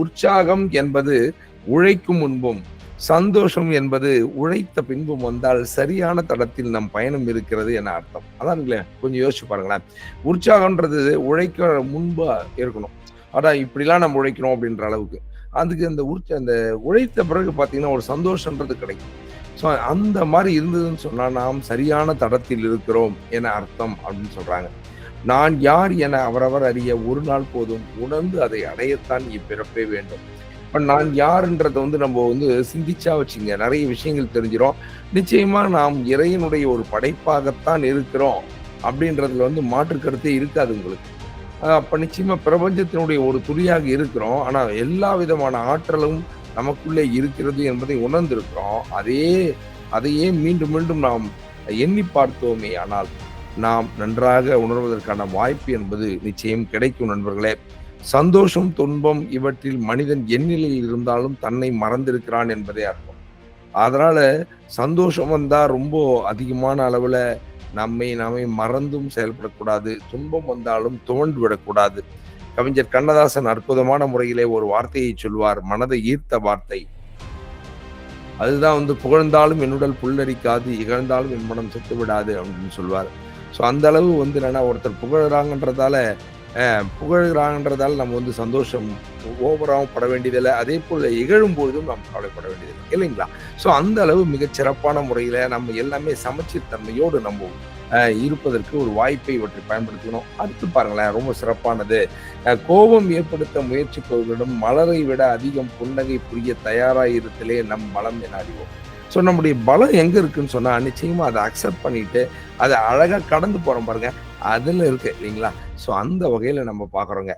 உற்சாகம் என்பது உழைக்கும் முன்பும் சந்தோஷம் என்பது உழைத்த பின்பும் வந்தால் சரியான தடத்தில் நம் பயணம் இருக்கிறது என அர்த்தம். அதான் கொஞ்சம் யோசிச்சு பாருங்களேன். உற்சாகம்ன்றது உழைக்க முன்பா இருக்கணும். அதான் இப்படிலாம் நம்ம உழைக்கணும் அப்படின்ற அளவுக்கு. அதுக்கு அந்த உற்ச அந்த உழைத்த பிறகு பார்த்தீங்கன்னா ஒரு சந்தோஷன்றது கிடைக்கும். ஸோ அந்த மாதிரி இருந்ததுன்னு சொன்னால் நாம் சரியான தடத்தில் இருக்கிறோம் என அர்த்தம் அப்படின்னு சொல்கிறாங்க நான் யார் என அவரவர் அறிய ஒரு நாள் போதும். உணர்ந்து அதை அடையத்தான் இப்பிறப்பே வேண்டும். இப்போ நான் யாருன்றதை வந்து நம்ம வந்து சிந்திச்சா வச்சுங்க. நிறைய விஷயங்கள் தெரிஞ்சிடும் நிச்சயமா நாம் இறையனுடைய ஒரு படைப்பாகத்தான் இருக்கிறோம். அப்படின்றதுல வந்து மாற்று கருத்தே இருக்காது உங்களுக்கு. அப்போ நிச்சயமா பிரபஞ்சத்தினுடைய ஒரு துளியாக இருக்கிறோம். ஆனால் எல்லா விதமான ஆற்றலும் நமக்குள்ளே இருக்கிறது என்பதை உணர்ந்திருக்கிறோம். அதே அதையே மீண்டும் மீண்டும் நாம் எண்ணி பார்த்தோமே ஆனால் நாம் நன்றாக உணர்வதற்கான வாய்ப்பு என்பது நிச்சயம் கிடைக்கும் நண்பர்களே. சந்தோஷம் துன்பம் இவற்றில் மனிதன் எந்நிலையில் இருந்தாலும் தன்னை மறந்திருக்கிறான் என்பதே அர்த்தம். அதனால சந்தோஷம் வந்தால் ரொம்ப அதிகமான அளவில் நம்மை நாமே மறந்தும் செயல்படக்கூடாது. துன்பம் வந்தாலும் துவண்டு விடக்கூடாது. கவிஞர் கண்ணதாசன் அற்புதமான முறையிலே ஒரு வார்த்தையை சொல்வார் மனதை ஈர்த்த வார்த்தை. அதுதான் வந்து புகழ்ந்தாலும் என்னுடல் புல்லரிக்காது இகழ்ந்தாலும் என் மனம் செத்து விடாது அப்படின்னு சொல்வார். ஸோ அந்த அளவு வந்து என்னென்னா ஒருத்தர் புகழ்கிறாங்கன்றதால புகழ்கிறாங்கன்றதால நம்ம வந்து சந்தோஷம் ஓவராகவும் பட வேண்டியதில்லை. அதே போல் இகழும் பொழுதும் நாம் கவலைப்பட வேண்டியதில்லை இல்லைங்களா? ஸோ அந்த அளவு மிகச்சிறப்பான முறையில் நம்ம எல்லாமே சமச்சீர் தன்மையோடு நம்ம இருப்பதற்கு ஒரு வாய்ப்பை இவற்றை பயன்படுத்தணும் அடுத்து பாருங்களேன் ரொம்ப சிறப்பானது. கோபம் ஏற்படுத்த முயற்சிப்பவர்களிடம் மலரை விட அதிகம் புன்னகை புரிய தயாராயிருத்தலே நம் பலம் என அறிவோம். ஸோ நம்முடைய பலம் எங்கே இருக்குன்னு சொன்னால் நிச்சயமாக அதை அக்செப்ட் பண்ணிட்டு அதை அழகாக கடந்து போகிறோம் பாருங்க. அதில் இருக்கு இல்லைங்களா? ஸோ அந்த வகையில் நம்ம பார்க்குறோங்க.